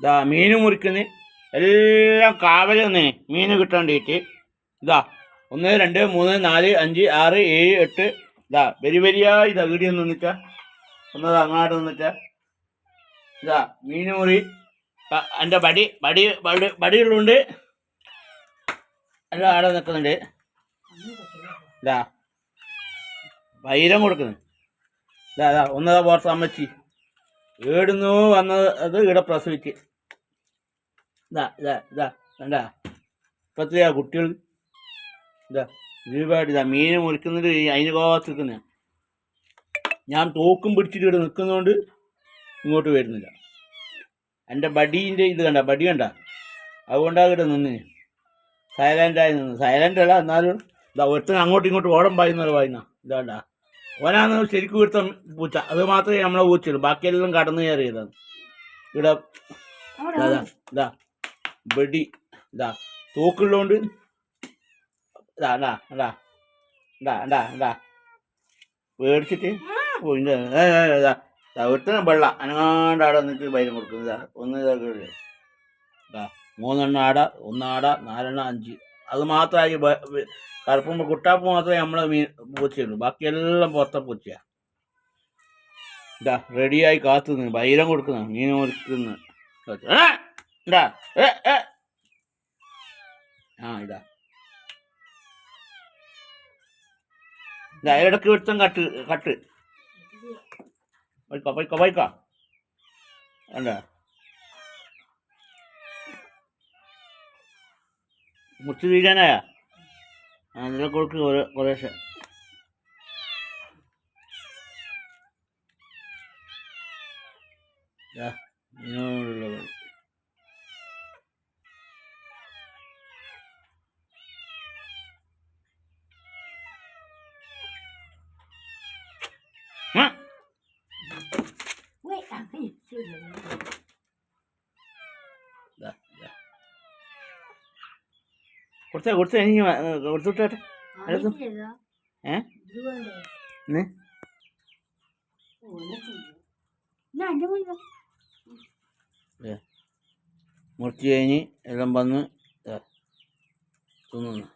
ഇതാ മീൻ മുറിക്കുന്ന. എല്ലാം കാവൽ നിന്ന് മീൻ കിട്ടാൻ വേണ്ടിയിട്ട് ഇതാ ഒന്ന് രണ്ട് മൂന്ന് നാല് അഞ്ച് ആറ് ഏഴ് എട്ട്. ഇതാ വരി വരിയായി ഇതാ ഒന്ന് നിന്നിട്ട് ഒന്നത് അങ്ങോട്ട് നിന്നിട്ട് ഇതാ മീൻ മുറി. എന്റെ ബടി ബടി ബടി ബടികളുണ്ട് എല്ലാം ആടെ നിൽക്കുന്നുണ്ട്. ഇതാ വൈരം കൊടുക്കുന്നു ഇതാ ഇതാ ഒന്നതാ പോർത്താമ്മച്ചി ഏടുന്നു വന്നത് അത് ഇവിടെ പ്രസവിച്ച് ഇതാ ഇതാ കുട്ടികൾ ഇതാ ഒരുപാട് ഇതാ മീൻ മുറിക്കുന്നത് ഈ അതിന് കോത്ത് നിൽക്കുന്ന. ഞാൻ തോക്കും പിടിച്ചിട്ട് ഇവിടെ നിൽക്കുന്നതുകൊണ്ട് ഇങ്ങോട്ട് വരുന്നില്ല. എന്റെ ബഡീന്റെ ഇത് കണ്ട ബഡി കണ്ട? അതുകൊണ്ടാണ് ഇവിടെ നിന്ന്. സൈലന്റായി നിന്ന്. സൈലന്റ് അല്ല എന്നാലും ഇതാ ഒരുത്തൻ അങ്ങോട്ടും ഇങ്ങോട്ടും ഓടം പായുന്നത് പായുന്ന ഇതാണ്ട ഓനാണ് ശരിക്കും ഇവിടുത്തെ പൂച്ച. അത് മാത്രമേ നമ്മളെ പൂച്ചുള്ളൂ ബാക്കിയെല്ലാം കടന്നു കയറിയതാണ്. ഇവിടെ ഇതാ ഇതാ, ഇതാ ബഡി ഇതാ തോക്കുള്ളതുകൊണ്ട് ഇതാ ഇതാ ഇതാ ഇതാ ഇതാ ഇതാ പേടിച്ചിട്ട് ഇതാ ഇതാ വെള്ള. അനങ്ങാണ്ട് അവിടെ നിന്നിട്ട് ഭയം കൊടുക്കുന്നു ഇതാ ഒന്ന് ഇതാ കേറില്ലേ. ഇതാ മൂന്നെണ്ണം ആട ഒന്നാട നാലെണ്ണ അഞ്ച്. അത് മാത്രമായി കറുപ്പും കുട്ടാപ്പ് മാത്രമേ നമ്മളെ മീൻ പൂച്ചയുള്ളൂ. ബാക്കിയെല്ലാം പുറത്തെ പൂച്ചയാണ് ഇതാ റെഡിയായി കാത്തു നിന്ന്. ബൈരം കൊടുക്കുന്ന മീൻ മുറിക്കുന്ന ഏ, ഇതാ. ആ ഇതാ. ഇടയ്ക്ക് വെട്ടം കട്ട് കട്ട്. പോയിക്കോ പോയിക്കോ പോയിക്കോ. വേണ്ട മുറിച്ച് വീഴാനായ? ആ കുറിച്ച് കുറേ കുറേശ്ശെ ദാ, കൊടുത്തേ കൊടുത്തേ എനിക്ക് കൊടുത്തുവിട്ടേട്ടെ എടുത്തു. ഏ? മുറിച്ച് കഴിഞ്ഞ് എല്ലാം വന്ന് ദാ, തിന്നുന്നു.